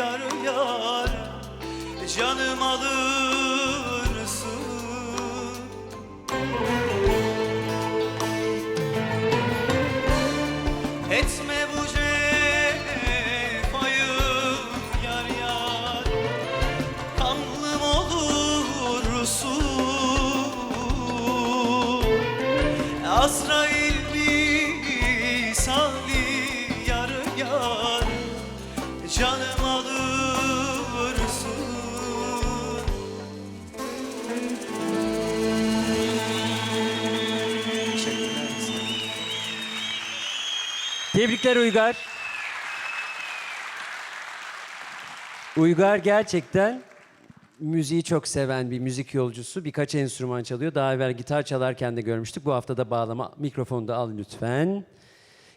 yar yar Canım alırsın Tebrikler Uygar. Uygar gerçekten müziği çok seven bir müzik yolcusu. Birkaç enstrüman çalıyor. Daha evvel gitar çalarken de görmüştük. Bu hafta da bağlama. Mikrofonu da al lütfen.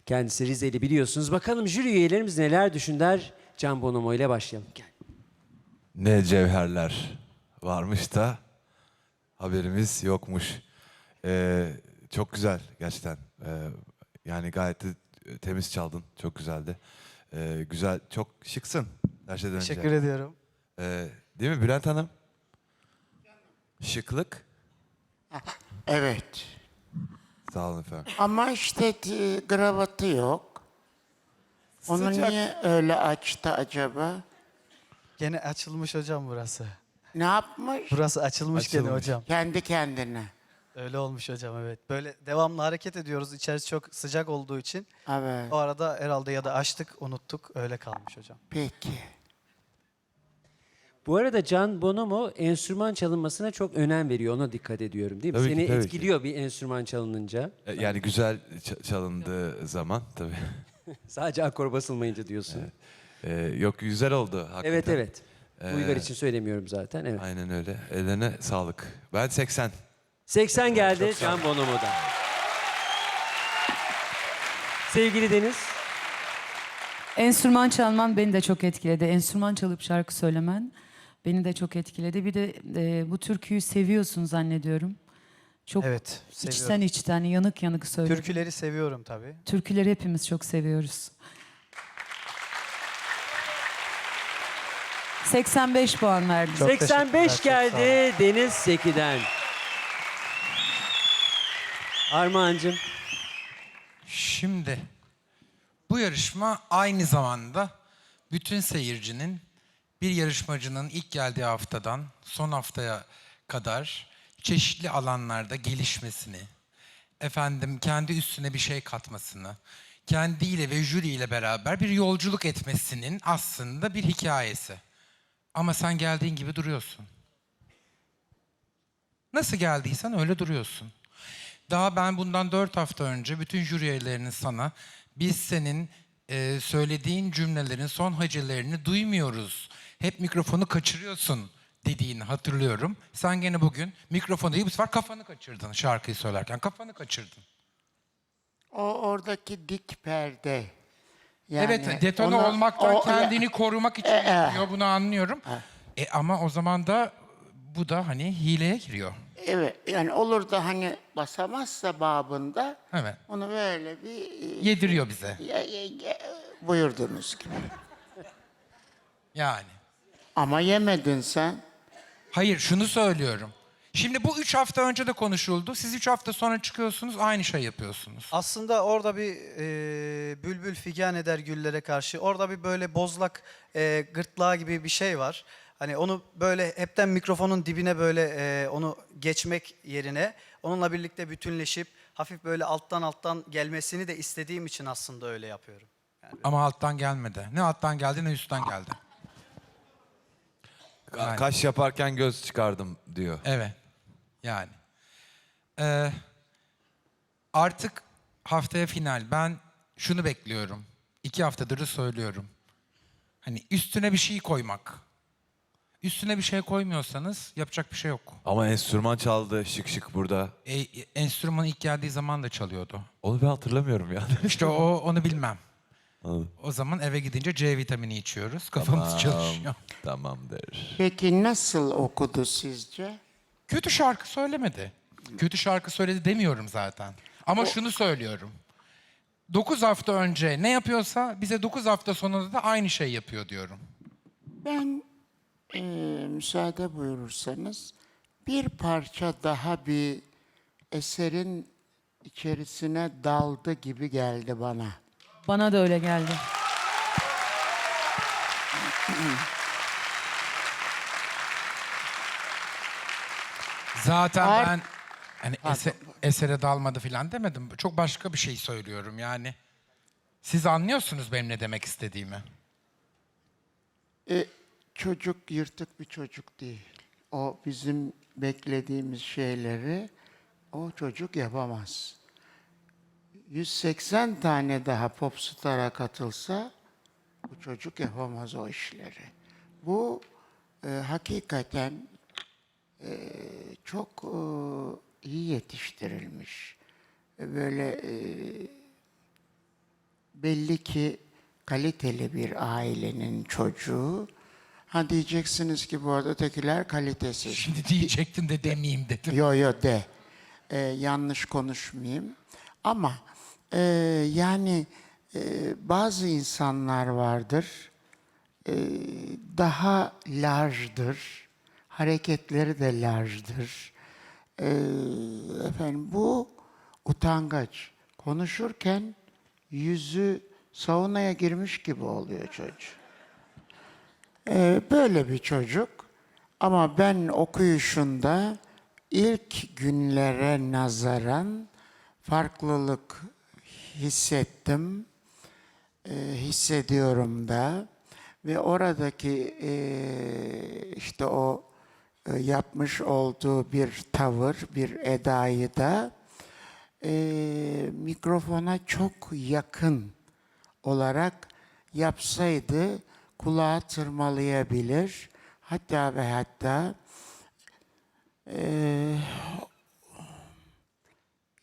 Kendisi Rizeli biliyorsunuz. Bakalım jüri üyelerimiz neler düşünler? Can Bonomo ile başlayalım. Gel. Ne cevherler varmış da haberimiz yokmuş. Ee, çok güzel gerçekten. Ee, yani gayet de temiz çaldın. Çok güzeldi. Ee, güzel, çok şıksın her şeyden önce. Teşekkür ediyorum. Ee, değil mi Bülent Hanım? Şıklık. Evet. Sağ olun efendim. Ama işte e, gravatı yok. Onu Sıcak. niye öyle açtı acaba? Gene açılmış hocam burası. Ne yapmış? Burası açılmış, gene Açılmış. hocam. Kendi kendine. Öyle olmuş hocam evet. Böyle devamlı hareket ediyoruz. İçerisi çok sıcak olduğu için. Evet. O arada herhalde ya da açtık, unuttuk. Öyle kalmış hocam. Peki. Bu arada Can Bonomo enstrüman çalınmasına çok önem veriyor. Ona dikkat ediyorum değil mi? Tabii ki, Seni tabii ki. etkiliyor bir enstrüman çalınınca. Ee, Yani güzel çalındığı zaman tabii. Sadece akor basılmayınca diyorsun. Ee, yok güzel oldu hakikaten. Evet evet. Ee, Uygar için söylemiyorum zaten. Evet. Aynen öyle. Ellerine sağlık. Ben 80. 80 geldi Can Bonomo'dan. Sevgili Deniz. Enstrüman çalman beni de çok etkiledi. Enstrüman çalıp şarkı söylemen beni de çok etkiledi. Bir de e, bu türküyü seviyorsun zannediyorum. Çok Evet, içten seviyorum. içten, yanık yanık söyle. Türküleri seviyorum tabii. Türküleri hepimiz çok seviyoruz. 85 puan verdim. Çok 85 teşekkürler, çok geldi Deniz Seki'den. Armağan'cığım. Şimdi bu yarışma aynı zamanda bütün seyircinin bir yarışmacının ilk geldiği haftadan son haftaya kadar çeşitli alanlarda gelişmesini, efendim kendi üstüne bir şey katmasını, kendiyle ve jüriyle beraber bir yolculuk etmesinin aslında bir hikayesi. Ama sen geldiğin gibi duruyorsun. Nasıl geldiysen öyle duruyorsun. Daha ben bundan dört hafta önce bütün jüri üyelerinin sana biz senin e, söylediğin cümlelerin son hacelerini duymuyoruz. Hep mikrofonu kaçırıyorsun dediğini hatırlıyorum. Sen gene bugün mikrofonu değil bu sefer kafanı kaçırdın şarkıyı söylerken. Kafanı kaçırdın. O oradaki dik perde. Yani evet detone onu- olmaktan o- kendini korumak için yapıyor bunu anlıyorum. E, ama o zaman da bu da hani hileye giriyor. Evet yani olur da hani basamazsa babında Evet. onu böyle bir e, Yediriyor bize. ye- ye- ye- buyurdunuz gibi. Yani. Ama yemedin sen. Hayır şunu söylüyorum. Şimdi bu üç hafta önce de konuşuldu. Siz üç hafta sonra çıkıyorsunuz aynı şey yapıyorsunuz. Aslında orada bir e, bülbül figan eder güllere karşı. Orada bir böyle bozlak e, gırtlağı gibi bir şey var. Hani onu böyle hepten mikrofonun dibine böyle e, onu geçmek yerine onunla birlikte bütünleşip hafif böyle alttan alttan gelmesini de istediğim için aslında öyle yapıyorum. Ama alttan gelmedi. Ne alttan geldi ne üstten geldi. Ka- Kaş yaparken göz çıkardım diyor. Evet. Yani. Ee, artık haftaya final. Ben şunu bekliyorum. İki haftadır da söylüyorum. Hani üstüne bir şey koymak. Üstüne bir şey koymuyorsanız yapacak bir şey yok. Ama enstrüman çaldı şık şık burada. E, enstrüman ilk geldiği zaman da çalıyordu. Onu ben hatırlamıyorum yani. İşte o onu bilmem. Anladım. O zaman eve gidince C vitamini içiyoruz. Kafamız çalışıyor. Tamamdır. Peki nasıl okudu sizce? Kötü şarkı söylemedi. Kötü şarkı söyledi demiyorum zaten. Ama şunu söylüyorum. 9 hafta önce ne yapıyorsa bize 9 hafta sonunda da aynı şey yapıyor diyorum. Ben eee, müsaade buyurursanız bir parça daha bir eserin içerisine daldı gibi geldi bana. Bana da öyle geldi. Zaten Ar- ben hani ese- esere dalmadı falan demedim. Çok başka bir şey söylüyorum yani. Siz anlıyorsunuz benim ne demek istediğimi. E, çocuk yırtık bir çocuk değil. O bizim beklediğimiz şeyleri o çocuk yapamaz. 180 tane daha popstar'a katılsa bu çocuk yapamaz o işleri. Bu e, hakikaten e, çok e, iyi yetiştirilmiş. E, Böyle e, belli ki kaliteli bir ailenin çocuğu. Ha diyeceksiniz ki bu arada ötekiler kalitesiz. Şimdi diyecektim de demeyeyim dedim. Yo yo de. Ee, yanlış konuşmayayım. Ama e, yani e, bazı insanlar vardır. e, daha larjdır. Hareketleri de larjdır. E, efendim bu utangaç. Konuşurken yüzü saunaya girmiş gibi oluyor çocuk. Ee, böyle bir çocuk. Ama ben okuyuşunda ilk günlere nazaran farklılık hissettim. Ee, hissediyorum da. Ve oradaki ee, işte o e, yapmış olduğu bir tavır, bir edayı da ee, mikrofona çok yakın olarak yapsaydı kulağı tırmalayabilir. Hatta ve hatta eee,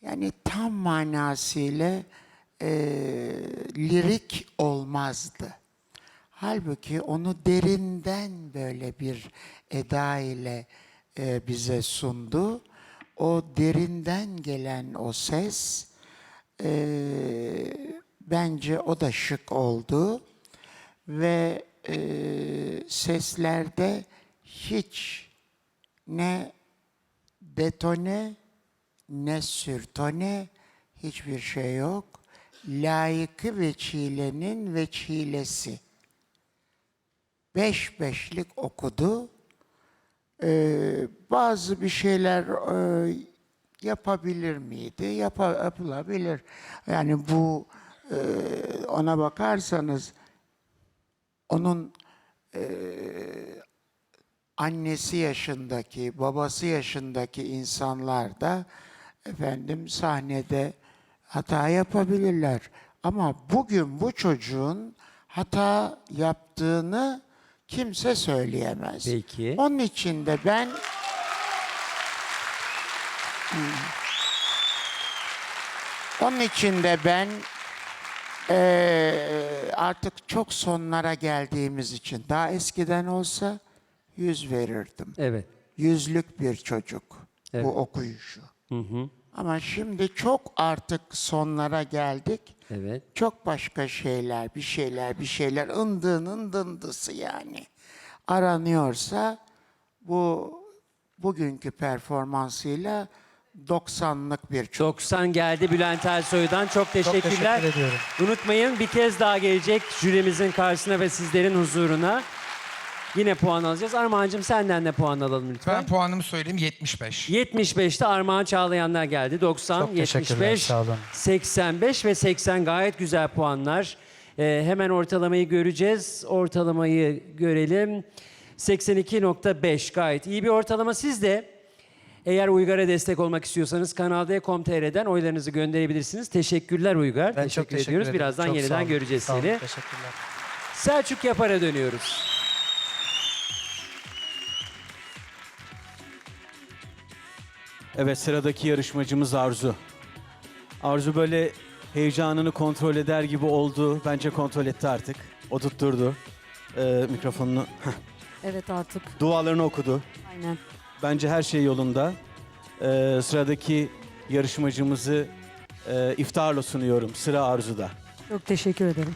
yani tam manasıyla eee, lirik olmazdı. Halbuki onu derinden böyle bir eda ile eee, bize sundu. O derinden gelen o ses eee, bence o da şık oldu ve eee, seslerde hiç ne detone ne sürtone hiçbir şey yok. Layıkı ve çilenin ve çilesi. Beş beşlik okudu. Ee, bazı bir şeyler e, yapabilir miydi? Yapa, yapılabilir. Yani bu e, ona bakarsanız onun e, annesi yaşındaki, babası yaşındaki insanlar da efendim sahnede hata yapabilirler. Ama bugün bu çocuğun hata yaptığını kimse söyleyemez. Peki. Onun için de ben onun için de ben eee, artık çok sonlara geldiğimiz için daha eskiden olsa yüz verirdim. Evet. Yüzlük bir çocuk Evet. bu okuyuşu. Ama şimdi çok artık sonlara geldik. Evet. Çok başka şeyler, bir şeyler, bir şeyler ındığının dındısı yani. Aranıyorsa bu bugünkü performansıyla 90'lık bir çocuk. 90 geldi Bülent Ersoy'dan. Çok teşekkürler. teşekkür ediyorum. Unutmayın bir kez daha gelecek jürimizin karşısına ve sizlerin huzuruna. Yine puan alacağız. Armağan'cığım senden de puan alalım lütfen. Ben puanımı söyleyeyim 75. 75'te Armağan Çağlayanlar geldi. 90, Çok teşekkürler, 75, sağ olun. 85 ve 80 gayet güzel puanlar. Ee, hemen ortalamayı göreceğiz. Ortalamayı görelim. 82.5 gayet iyi bir ortalama. Siz de eğer Uygar'a destek olmak istiyorsanız Kanal D.com.tr'den oylarınızı gönderebilirsiniz. Teşekkürler Uygar. Ben çok teşekkür ediyoruz. ederim. Birazdan Çok yeniden göreceğiz Sağ olun, seni. Teşekkürler. Selçuk Yapar'a dönüyoruz. Evet sıradaki yarışmacımız Arzu. Arzu böyle heyecanını kontrol eder gibi oldu. Bence kontrol etti artık. O tutturdu ee, mikrofonunu. Evet artık Dualarını okudu. aynen. Bence her şey yolunda. Ee, sıradaki yarışmacımızı e, iftarla sunuyorum. Sıra Arzu'da. Çok teşekkür ederim.